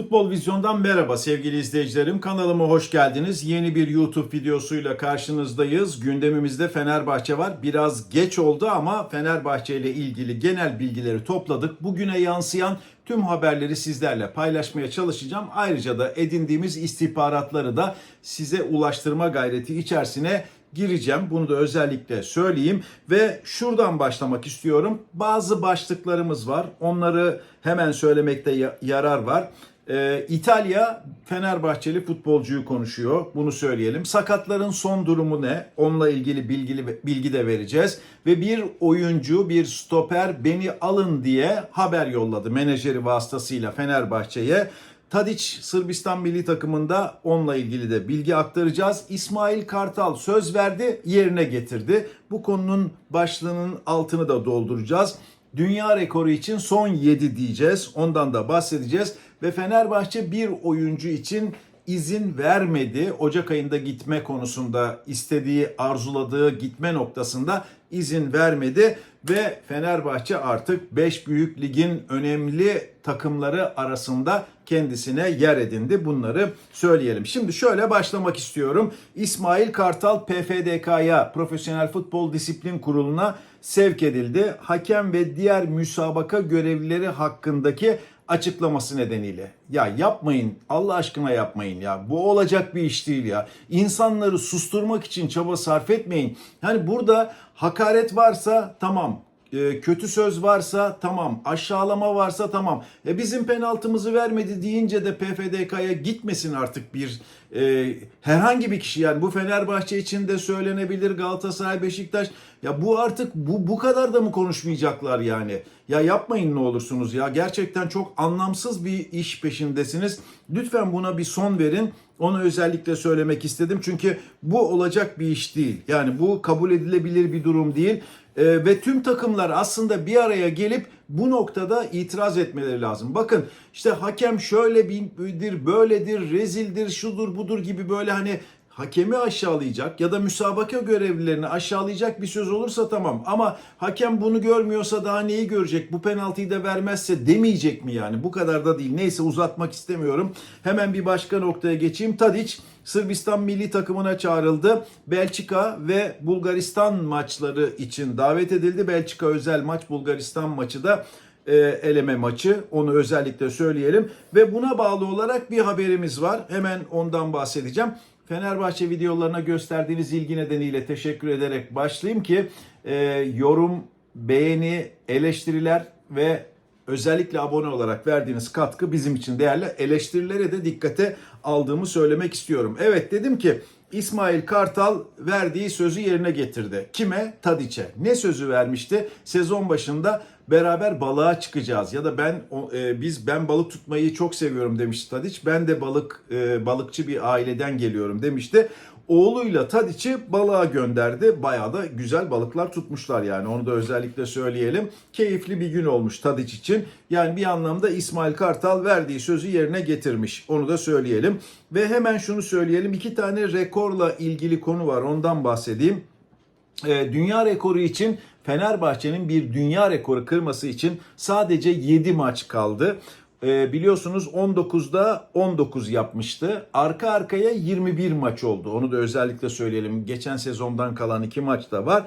Futbol Vizyon'dan merhaba sevgili izleyicilerim. Kanalıma hoş geldiniz. Yeni bir YouTube videosuyla karşınızdayız. Gündemimizde Fenerbahçe var. Biraz geç oldu ama Fenerbahçe ile ilgili genel bilgileri topladık. Bugüne yansıyan tüm haberleri sizlerle paylaşmaya çalışacağım. Ayrıca da edindiğimiz istihbaratları da size ulaştırma gayreti içerisine gireceğim. Bunu da özellikle söyleyeyim ve şuradan başlamak istiyorum. Bazı başlıklarımız var. Onları hemen söylemekte ya- yarar var. Ee, İtalya Fenerbahçeli futbolcuyu konuşuyor. Bunu söyleyelim. Sakatların son durumu ne? Onunla ilgili bilgili bilgi de vereceğiz. Ve bir oyuncu, bir stoper beni alın diye haber yolladı menajeri vasıtasıyla Fenerbahçe'ye. Tadic Sırbistan milli takımında onunla ilgili de bilgi aktaracağız. İsmail Kartal söz verdi, yerine getirdi. Bu konunun başlığının altını da dolduracağız. Dünya rekoru için son 7 diyeceğiz. Ondan da bahsedeceğiz. Ve Fenerbahçe bir oyuncu için izin vermedi. Ocak ayında gitme konusunda istediği, arzuladığı gitme noktasında izin vermedi ve Fenerbahçe artık 5 büyük ligin önemli takımları arasında kendisine yer edindi. Bunları söyleyelim. Şimdi şöyle başlamak istiyorum. İsmail Kartal PFDK'ya Profesyonel Futbol Disiplin Kurulu'na sevk edildi. Hakem ve diğer müsabaka görevlileri hakkındaki açıklaması nedeniyle. Ya yapmayın Allah aşkına yapmayın ya. Bu olacak bir iş değil ya. İnsanları susturmak için çaba sarf etmeyin. Hani burada hakaret varsa tamam. E, kötü söz varsa tamam. Aşağılama varsa tamam. E, bizim penaltımızı vermedi deyince de PFDK'ya gitmesin artık bir e, herhangi bir kişi. Yani bu Fenerbahçe için de söylenebilir Galatasaray Beşiktaş. Ya bu artık bu bu kadar da mı konuşmayacaklar yani? Ya yapmayın ne olursunuz ya. Gerçekten çok anlamsız bir iş peşindesiniz. Lütfen buna bir son verin. Onu özellikle söylemek istedim. Çünkü bu olacak bir iş değil. Yani bu kabul edilebilir bir durum değil Ee, ve tüm takımlar aslında bir araya gelip bu noktada itiraz etmeleri lazım. Bakın işte hakem şöyle bir böyledir, rezildir, şudur budur gibi böyle hani hakemi aşağılayacak ya da müsabaka görevlilerini aşağılayacak bir söz olursa tamam. Ama hakem bunu görmüyorsa daha neyi görecek? Bu penaltıyı da vermezse demeyecek mi yani? Bu kadar da değil. Neyse uzatmak istemiyorum. Hemen bir başka noktaya geçeyim. Tadic Sırbistan milli takımına çağrıldı. Belçika ve Bulgaristan maçları için davet edildi. Belçika özel maç, Bulgaristan maçı da e, eleme maçı. Onu özellikle söyleyelim. Ve buna bağlı olarak bir haberimiz var. Hemen ondan bahsedeceğim. Fenerbahçe videolarına gösterdiğiniz ilgi nedeniyle teşekkür ederek başlayayım ki e, yorum, beğeni, eleştiriler ve özellikle abone olarak verdiğiniz katkı bizim için değerli. Eleştirilere de dikkate aldığımı söylemek istiyorum. Evet dedim ki İsmail Kartal verdiği sözü yerine getirdi. Kime? Tadiç'e. Ne sözü vermişti? Sezon başında beraber balığa çıkacağız ya da ben e, biz ben balık tutmayı çok seviyorum demişti Tadiç. Ben de balık e, balıkçı bir aileden geliyorum demişti. Oğluyla Tadiç'i balığa gönderdi. Bayağı da güzel balıklar tutmuşlar yani. Onu da özellikle söyleyelim. Keyifli bir gün olmuş Tadiç için. Yani bir anlamda İsmail Kartal verdiği sözü yerine getirmiş. Onu da söyleyelim. Ve hemen şunu söyleyelim. İki tane rekorla ilgili konu var. Ondan bahsedeyim. E, dünya rekoru için Fenerbahçe'nin bir dünya rekoru kırması için sadece 7 maç kaldı. E, biliyorsunuz 19'da 19 yapmıştı. Arka arkaya 21 maç oldu. Onu da özellikle söyleyelim. Geçen sezondan kalan 2 maç da var.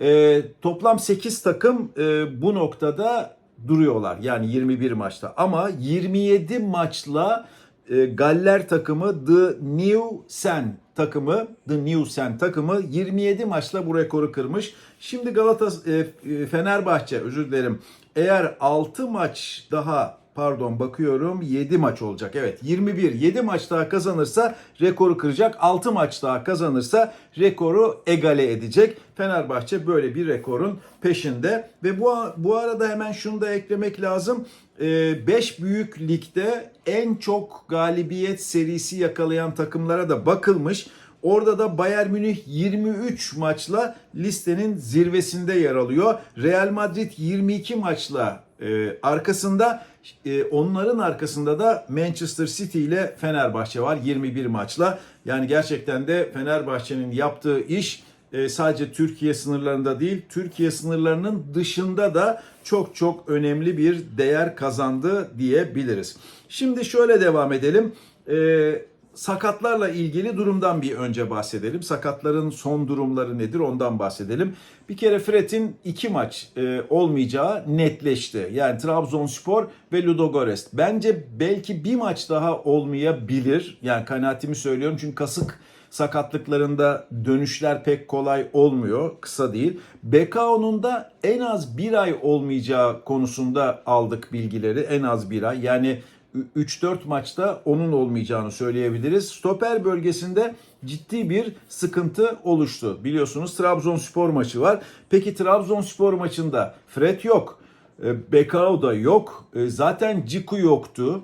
E, toplam 8 takım e, bu noktada duruyorlar. Yani 21 maçta. Ama 27 maçla e, Galler takımı The New Sen takımı The New Sen takımı 27 maçla bu rekoru kırmış. Şimdi Galatasaray e, Fenerbahçe özür dilerim. Eğer 6 maç daha pardon bakıyorum 7 maç olacak. Evet 21 7 maç daha kazanırsa rekoru kıracak. 6 maç daha kazanırsa rekoru egale edecek. Fenerbahçe böyle bir rekorun peşinde ve bu bu arada hemen şunu da eklemek lazım. 5 büyük ligde en çok galibiyet serisi yakalayan takımlara da bakılmış. Orada da Bayern Münih 23 maçla listenin zirvesinde yer alıyor. Real Madrid 22 maçla e, arkasında e, onların arkasında da Manchester City ile Fenerbahçe var 21 maçla. Yani gerçekten de Fenerbahçe'nin yaptığı iş e, sadece Türkiye sınırlarında değil, Türkiye sınırlarının dışında da çok çok önemli bir değer kazandı diyebiliriz. Şimdi şöyle devam edelim. E, sakatlarla ilgili durumdan bir önce bahsedelim. Sakatların son durumları nedir ondan bahsedelim. Bir kere Fred'in iki maç e, olmayacağı netleşti. Yani Trabzonspor ve Ludogorets. Bence belki bir maç daha olmayabilir. Yani kanaatimi söylüyorum çünkü kasık sakatlıklarında dönüşler pek kolay olmuyor. Kısa değil. BKO'nun da en az bir ay olmayacağı konusunda aldık bilgileri. En az bir ay. Yani 3-4 maçta onun olmayacağını söyleyebiliriz. Stoper bölgesinde ciddi bir sıkıntı oluştu. Biliyorsunuz Trabzonspor maçı var. Peki Trabzonspor maçında Fred yok. E, Bekao da yok. E, Zaten Ciku yoktu.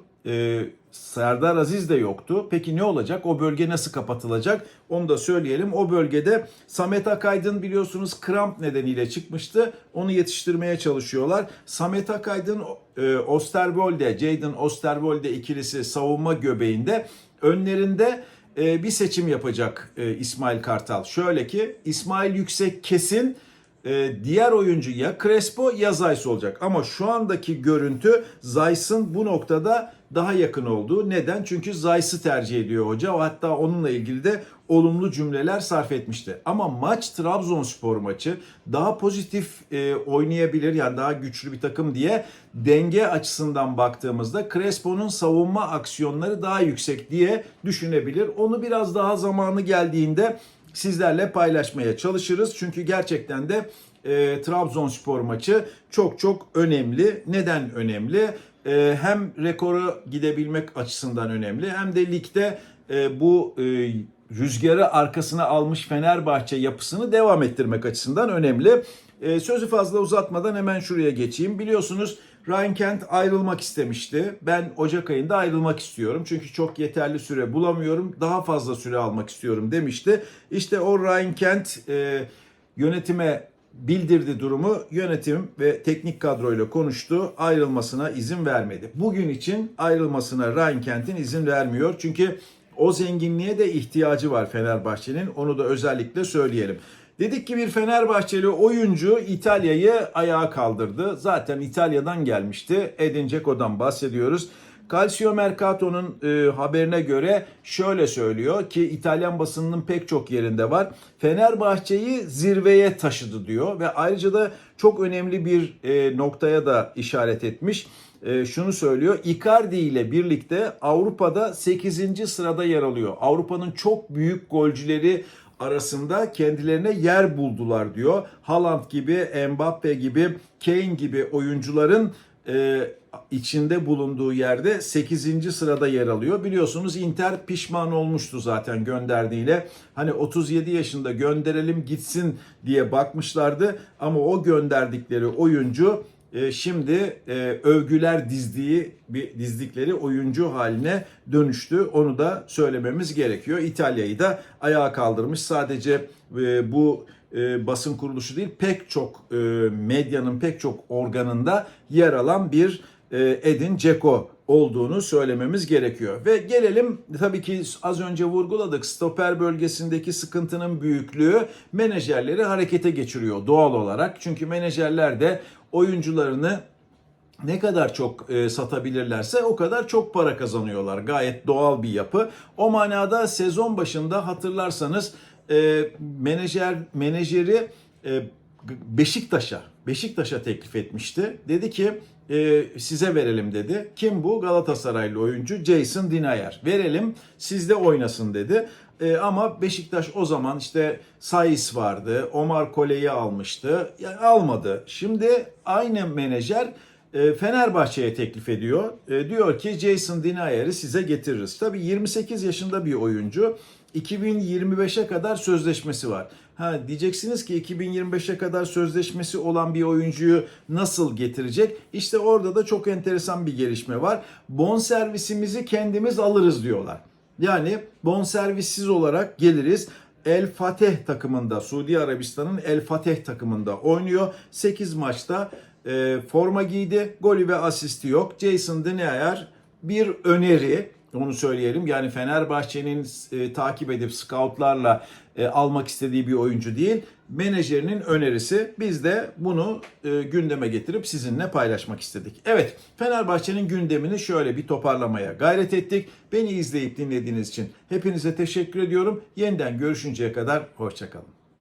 Serdar Aziz de yoktu. Peki ne olacak? O bölge nasıl kapatılacak? Onu da söyleyelim. O bölgede Samet Akaydın biliyorsunuz kramp nedeniyle çıkmıştı. Onu yetiştirmeye çalışıyorlar. Samet Akaydın e, Osterwolde, Jadon Osterwolde ikilisi savunma göbeğinde. Önlerinde e, bir seçim yapacak e, İsmail Kartal. Şöyle ki İsmail Yüksek kesin e, diğer oyuncu ya Crespo ya Zeiss olacak. Ama şu andaki görüntü Zeiss'ın bu noktada daha yakın olduğu. Neden? Çünkü Zeiss'ı tercih ediyor hoca. Hatta onunla ilgili de olumlu cümleler sarf etmişti. Ama maç Trabzonspor maçı daha pozitif e, oynayabilir yani daha güçlü bir takım diye denge açısından baktığımızda Crespo'nun savunma aksiyonları daha yüksek diye düşünebilir. Onu biraz daha zamanı geldiğinde sizlerle paylaşmaya çalışırız. Çünkü gerçekten de e, Trabzonspor maçı çok çok önemli. Neden önemli? E, hem rekoru gidebilmek açısından önemli hem de ligde e, bu e, rüzgarı arkasına almış Fenerbahçe yapısını devam ettirmek açısından önemli. E, sözü fazla uzatmadan hemen şuraya geçeyim. Biliyorsunuz Ryan Kent ayrılmak istemişti. Ben Ocak ayında ayrılmak istiyorum. Çünkü çok yeterli süre bulamıyorum. Daha fazla süre almak istiyorum demişti. İşte o Ryan Kent e, yönetime bildirdi durumu. Yönetim ve teknik kadroyla konuştu. Ayrılmasına izin vermedi. Bugün için ayrılmasına Ryan Kent'in izin vermiyor. Çünkü o zenginliğe de ihtiyacı var Fenerbahçe'nin. Onu da özellikle söyleyelim. Dedik ki bir Fenerbahçeli oyuncu İtalya'yı ayağa kaldırdı. Zaten İtalya'dan gelmişti. Edin Dzeko'dan bahsediyoruz. Calcio Mercato'nun e, haberine göre şöyle söylüyor ki İtalyan basınının pek çok yerinde var. Fenerbahçe'yi zirveye taşıdı diyor ve ayrıca da çok önemli bir e, noktaya da işaret etmiş. E, şunu söylüyor. Icardi ile birlikte Avrupa'da 8. sırada yer alıyor. Avrupa'nın çok büyük golcüleri arasında kendilerine yer buldular diyor. Haaland gibi, Mbappe gibi, Kane gibi oyuncuların e, içinde bulunduğu yerde 8. sırada yer alıyor. Biliyorsunuz Inter pişman olmuştu zaten gönderdiğiyle. Hani 37 yaşında gönderelim gitsin diye bakmışlardı ama o gönderdikleri oyuncu e, şimdi e, övgüler dizdiği bir dizdikleri oyuncu haline dönüştü. Onu da söylememiz gerekiyor. İtalya'yı da ayağa kaldırmış. Sadece e, bu e, basın kuruluşu değil pek çok medyanın pek çok organında yer alan bir Edin Dzeko olduğunu söylememiz gerekiyor. Ve gelelim tabii ki az önce vurguladık stoper bölgesindeki sıkıntının büyüklüğü menajerleri harekete geçiriyor doğal olarak. Çünkü menajerler de oyuncularını ne kadar çok e, satabilirlerse o kadar çok para kazanıyorlar. Gayet doğal bir yapı. O manada sezon başında hatırlarsanız e, menajer menajeri e, Beşiktaş'a Beşiktaş'a teklif etmişti. Dedi ki e, size verelim dedi. Kim bu? Galatasaraylı oyuncu Jason Dinayer. Verelim sizde oynasın dedi. E, ama Beşiktaş o zaman işte Saiz vardı. Omar Kole'yi almıştı. Yani almadı. Şimdi aynı menajer e, Fenerbahçe'ye teklif ediyor. E, diyor ki Jason Dinayer'i size getiririz. Tabii 28 yaşında bir oyuncu. 2025'e kadar sözleşmesi var. Ha diyeceksiniz ki 2025'e kadar sözleşmesi olan bir oyuncuyu nasıl getirecek? İşte orada da çok enteresan bir gelişme var. Bon servisimizi kendimiz alırız diyorlar. Yani bon servissiz olarak geliriz. El Fateh takımında, Suudi Arabistan'ın El Fateh takımında oynuyor. 8 maçta e, forma giydi. Golü ve asisti yok. Jason Denayer bir öneri Onu söyleyelim. Yani Fenerbahçe'nin e, takip edip scoutlarla e, almak istediği bir oyuncu değil. Menajerinin önerisi. Biz de bunu e, gündeme getirip sizinle paylaşmak istedik. Evet, Fenerbahçe'nin gündemini şöyle bir toparlamaya gayret ettik. Beni izleyip dinlediğiniz için hepinize teşekkür ediyorum. Yeniden görüşünceye kadar hoşçakalın.